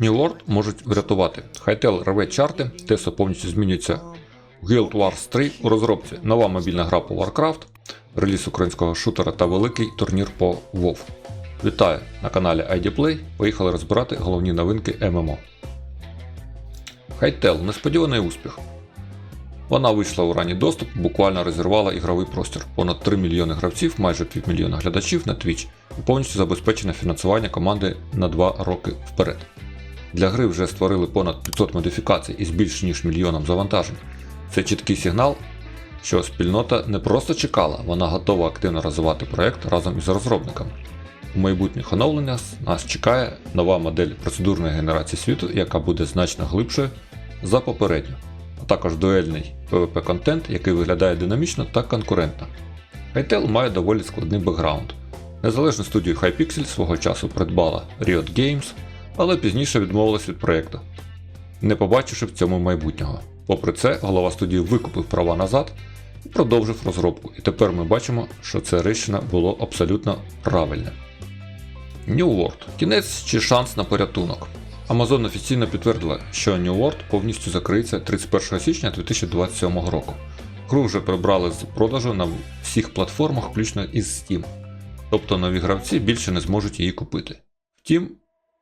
World можуть врятувати. Hytale рве чарти, Тесо повністю змінюється. Guild Wars 3 у розробці, нова мобільна гра по Warcraft, реліз українського шутера та великий турнір по WoW. Вітаю на каналі ID Play. Поїхали розбирати головні новинки ММО. Hytale несподіваний успіх. Вона вийшла у ранній доступ, буквально розірвала ігровий простір. Понад 3 мільйони гравців, майже півмільйона глядачів на Twitch і повністю забезпечене фінансування команди на 2 роки вперед. Для гри вже створили понад 500 модифікацій із більш ніж мільйоном завантажень. Це чіткий сигнал, що спільнота не просто чекала, вона готова активно розвивати проект разом із розробниками. У майбутніх оновленнях нас чекає нова модель процедурної генерації світу, яка буде значно глибшою за попередню, а також дуельний PvP контент, який виглядає динамічно та конкурентно. Hytale має доволі складний бекграунд. Незалежну студію Hypixel свого часу придбала Riot Games, але пізніше відмовилась від проєкту, не побачивши в цьому майбутнього. Попри це, голова студії викупив права назад і продовжив розробку. І тепер ми бачимо, що це рішення було абсолютно правильне. New World. Кінець чи шанс на порятунок. Amazon офіційно підтвердила, що New World повністю закриється 31 січня 2027 року. Гру вже прибрали з продажу на всіх платформах, включно із Steam. Тобто нові гравці більше не зможуть її купити. Втім,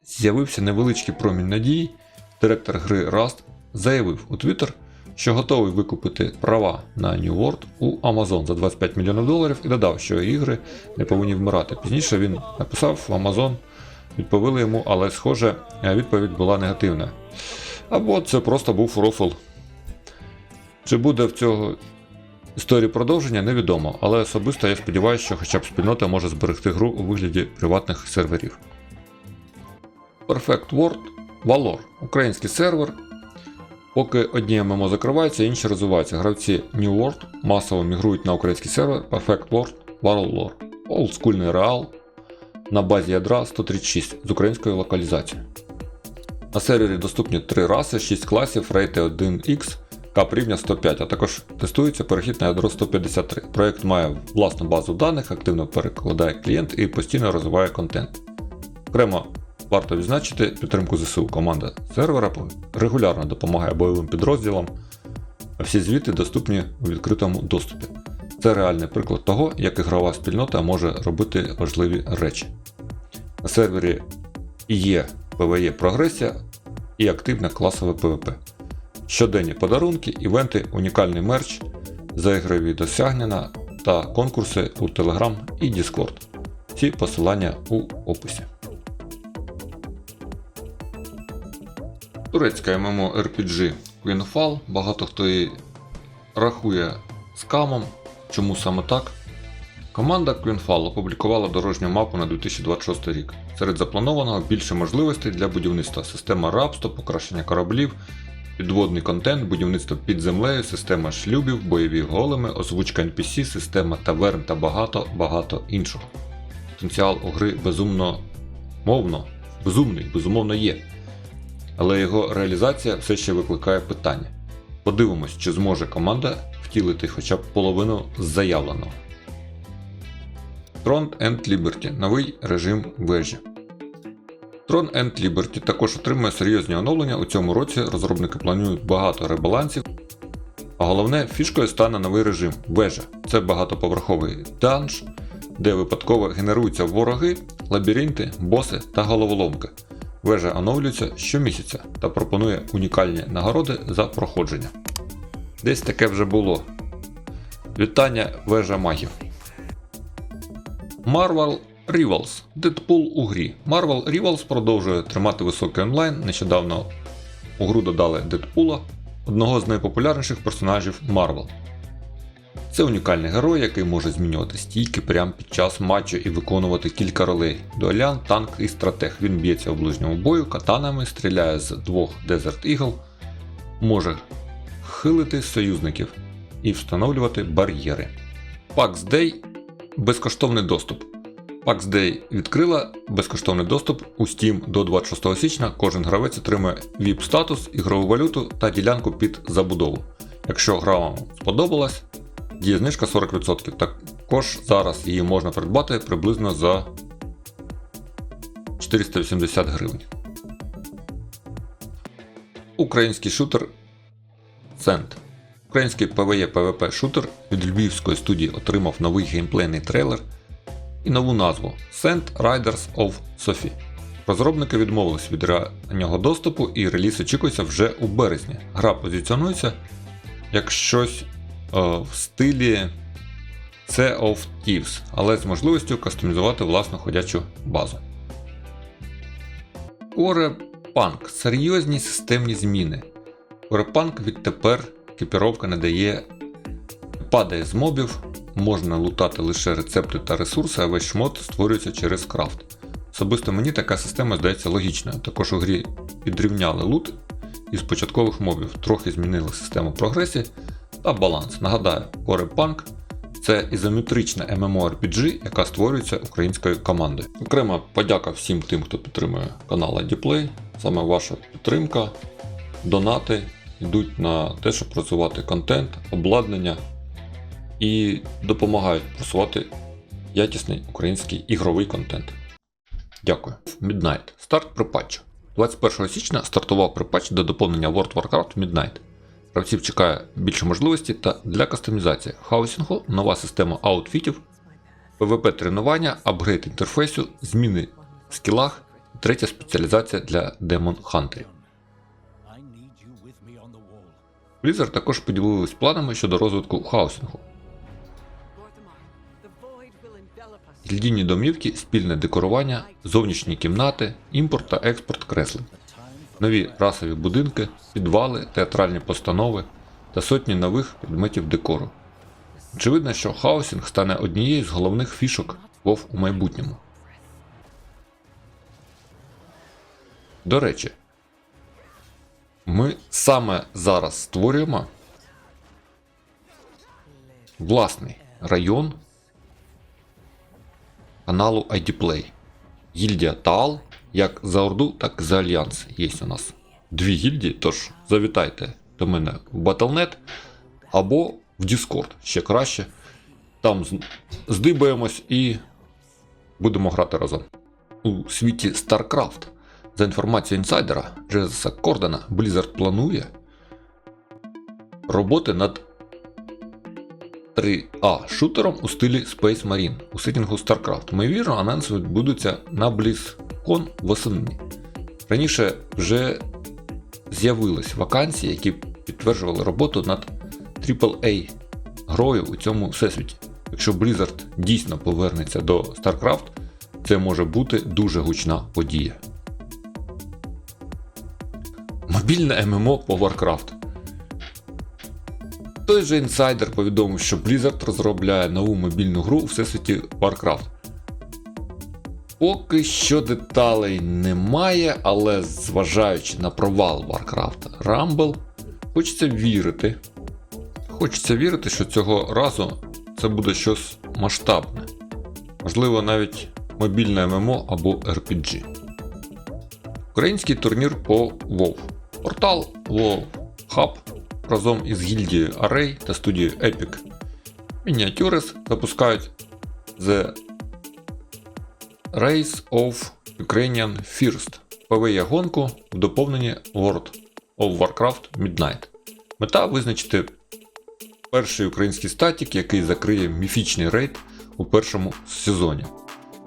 з'явився невеличкий промінь надії. Директор гри Rust заявив у Twitter, що готовий викупити права на New World у Amazon за 25 мільйонів доларів і додав, що ігри не повинні вмирати. Пізніше він написав в Amazon, відповіли йому, але схоже, відповідь була негативна. Або це просто був рофл. Чи буде в цього історії продовження, невідомо, але особисто я сподіваюся, що хоча б спільнота може зберегти гру у вигляді приватних серверів. Perfect World Valor український сервер. Поки одні ММО закриваються, інші розвиваються. Гравці New World масово мігрують на український сервер Perfect World Valor. Олдскульний реал на базі ядра 136 з українською локалізацією. На сервері доступні 3 раси, 6 класів, рейти 1X, кап рівня 105, а також тестується перехід на ядро 153. Проєкт має власну базу даних, активно перекладає клієнт і постійно розвиває контент. Окремо варто відзначити підтримку ЗСУ. Команда сервера регулярно допомагає бойовим підрозділам, а всі звіти доступні у відкритому доступі. Це реальний приклад того, як ігрова спільнота може робити важливі речі. На сервері є PvE прогресія і активне класове PvP. Щоденні подарунки, івенти, унікальний мерч, заігрові досягнення та конкурси у Telegram і Discord. Ці посилання у описі. Турецька MMORPG Queenfall, багато хто її рахує скамом. Чому саме так? Команда Queenfall опублікувала дорожню мапу на 2026 рік. Серед запланованого більше можливостей для будівництва, система рабства, покращення кораблів, підводний контент, будівництво під землею, система шлюбів, бойові големи, озвучка NPC, система таверн та багато-багато іншого. Потенціал у гри безумно мовно, безумний, безумовно є. Але його реалізація все ще викликає питання. Подивимось, чи зможе команда втілити хоча б половину заявленого. Tron and Liberty новий режим вежі. Tron and Liberty також отримує серйозні оновлення. У цьому році розробники планують багато ребалансів. А головне, фішкою стане новий режим вежа. Це багатоповерховий данж, де випадково генеруються вороги, лабіринти, боси та головоломки. Вежа оновлюється щомісяця та пропонує унікальні нагороди за проходження. Десь таке вже було. Вітання вежа магів. Marvel Rivals Deadpool у грі. Marvel Rivals продовжує тримати високий онлайн. Нещодавно у гру додали Дедпула, одного з найпопулярніших персонажів Marvel. Це унікальний герой, який може змінювати стійки прямо під час матчу і виконувати кілька ролей. Дуалян, танк і стратег. Він б'ється у ближньому бою, катанами, стріляє з двох Desert Eagle, може хилити союзників і встановлювати бар'єри. PAX Day безкоштовний доступ. PAX Day відкрила безкоштовний доступ у Steam до 26 січня. Кожен гравець отримує VIP статус, ігрову валюту та ділянку під забудову. Якщо гра вам сподобалась, діє знижка 40%. Також зараз її можна придбати приблизно за 480 гривень. Український шутер Сент. Український PvE PvP шутер від львівської студії отримав новий геймплейний трейлер і нову назву Sand Riders of Sophie. Розробники відмовились від раннього доступу і реліз очікується вже у березні. Гра позиціонується як щось в стилі Sea of Thieves, але з можливістю кастомізувати власну ходячу базу. Punk серйозні системні зміни. Punk відтепер екіпіровка не дає падає з мобів, можна лутати лише рецепти та ресурси, а весь шмот створюється через крафт. Особисто мені така система здається логічною. Також у грі підрівняли лут із початкових мобів, трохи змінили систему прогресії та баланс. Нагадаю, Core Punk це ізометрична MMORPG, яка створюється українською командою. Окрема подяка всім тим, хто підтримує канал IDPlay. Саме ваша підтримка, донати йдуть на те, щоб просувати контент, обладнання і допомагають просувати якісний український ігровий контент. Дякую. Midnight. Старт припатчу. 21 січня стартував припатч до доповнення World Warcraft Midnight. Гравців чекає більше можливостей та для кастомізації хаусінгу, нова система аутфітів, PvP тренування, апгрейд інтерфейсу, зміни в скілах, третя спеціалізація для демон хантерів. Blizzard також поділились планами щодо розвитку хаусінгу. Гільдійні домівки, спільне декорування, зовнішні кімнати, імпорт та експорт креслень, нові расові будинки, підвали, театральні постанови та сотні нових предметів декору. Очевидно, що хаусінг стане однією з головних фішок WoW у майбутньому. До речі, ми саме зараз створюємо власний район каналу IDPlay. Гільдія Таал, як за Орду, так і за Альянс. Є у нас дві гільдії, тож завітайте до мене в Battle.net або в Discord, ще краще. Там здибаємось і будемо грати разом. У світі StarCraft, за інформацією інсайдера Джезеса Кордена, Blizzard планує роботи над 3А шутером у стилі Space Marine у сетінгу StarCraft. Ймовірно, анонси відбудуться на BlizzCon восени. Раніше вже з'явились вакансії, які підтверджували роботу над AAA грою у цьому всесвіті. Якщо Blizzard дійсно повернеться до StarCraft, це може бути дуже гучна подія. Мобільне ММО по Warcraft. Той же інсайдер повідомив, що Blizzard розробляє нову мобільну гру у всесвіті Warcraft. Поки що деталей немає, але зважаючи на провал Warcraft Rumble, хочеться вірити. Хочеться вірити, що цього разу це буде щось масштабне. Можливо, навіть мобільне ММО або RPG. Український турнір по WoW. Портал WoW Hub разом із гільдією Array та студією Epic Miniatures запускають The Race of Ukrainian First PvE гонку в доповненні World of Warcraft Midnight. Мета визначити перший український статік, який закриє міфічний рейд у першому сезоні.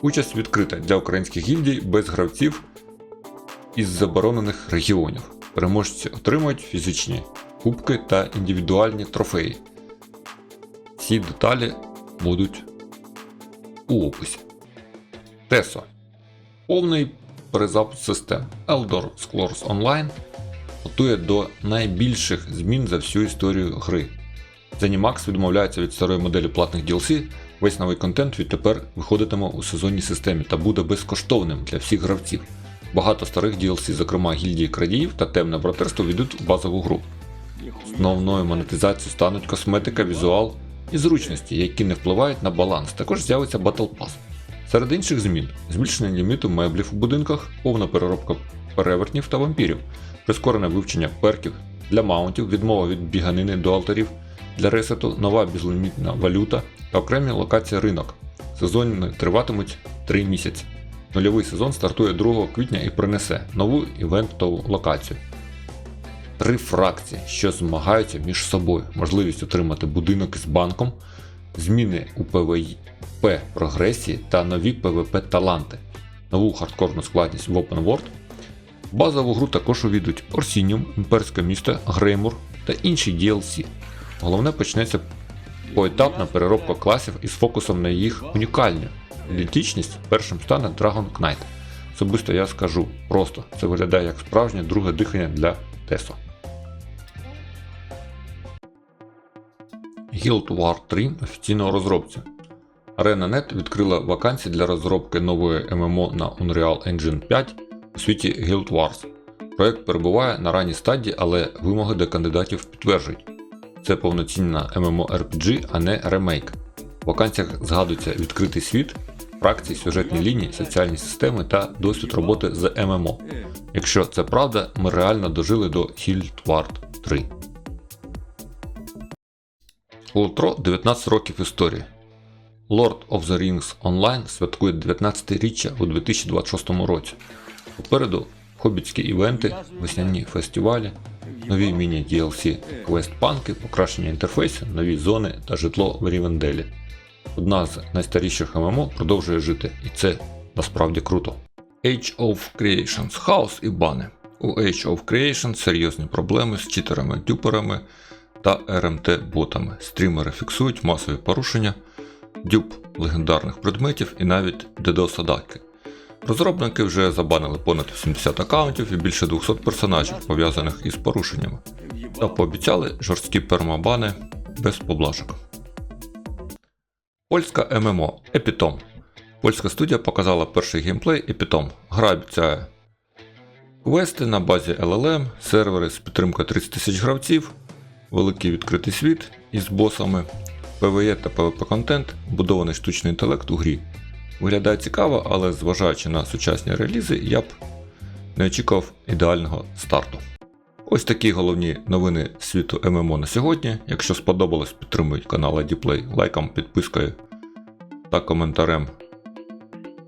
Участь відкрита для українських гільдій без гравців із заборонених регіонів. Переможці отримують фізичні кубки та індивідуальні трофеї. Всі деталі будуть у описі. Тесо. Повний перезапуск систем. Eldor Scrolls Online готує до найбільших змін за всю історію гри. Zenimax відмовляється від старої моделі платних DLC. Весь новий контент відтепер виходитиме у сезонній системі та буде безкоштовним для всіх гравців. Багато старих DLC, зокрема гільдії крадіїв та темне братерство, війдуть в базову гру. Основною монетизацією стануть косметика, візуал і зручності, які не впливають на баланс. Також з'явиться Battle Pass. Серед інших змін збільшення ліміту меблів у будинках, повна переробка перевертнів та вампірів, прискорене вивчення перків для маунтів, відмова від біганини до алтарів для ресету, нова безлімітна валюта та окремі локації ринок. Сезони триватимуть 3 місяці. Нульовий сезон стартує 2 квітня і принесе нову івентову локацію. три фракції, що змагаються між собою. Можливість отримати будинок із банком, зміни у PvP прогресії та нові PvP таланти, нову хардкорну складність в Open World. Базову гру також увійдуть Орсініум, імперське місто, Греймур та інші DLC. Головне почнеться поетапна переробка класів із фокусом на їх унікальну ідентичність. Першим стане Dragon Knight. Особисто я скажу просто, це виглядає як справжнє друге дихання для Тесо. Guild War 3 офіційно у розробці. ArenaNet відкрила вакансії для розробки нової ММО на Unreal Engine 5 у світі Guild Wars. Проект перебуває на ранній стадії, але вимоги до кандидатів підтверджують. Це повноцінна MMORPG, а не ремейк. В вакансіях згадується відкритий світ, фракції, сюжетні лінії, соціальні системи та досвід роботи з ММО. Якщо це правда, ми реально дожили до Guild Wars 3. Лотро 19 років історії. Lord of the Rings Online святкує 19-річчя у 2026 році. Попереду хобітські івенти, весняні фестивалі, нові міні-DLC, квест-панки, покращення інтерфейсу, нові зони та житло в Рівенделі. Одна з найстаріших ММО продовжує жити, і це насправді круто. Age of Creations хаос і бани. У Age of Creations серйозні проблеми з читерами-дюперами та RMT-ботами. Стрімери фіксують масові порушення, дюп легендарних предметів і навіть DDoS-атаки. Розробники вже забанили понад 80 аккаунтів і більше 200 персонажів, пов'язаних із порушеннями, та пообіцяли жорсткі пермабани без поблажок. Польська ММО Епітом. Польська студія показала перший геймплей Епітом. Гра обіцяє квести на базі LLM, сервери з підтримкою 30 тисяч гравців, великий відкритий світ із босами, PvE та PvP контент, будований штучний інтелект у грі. Виглядає цікаво, але зважаючи на сучасні релізи, я б не очікував ідеального старту. Ось такі головні новини світу ММО на сьогодні. Якщо сподобалось, підтримують канал IDPlay лайком, підпискою та коментарем.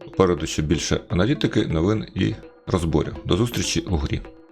Попереду ще більше аналітики, новин і розборів. До зустрічі у грі.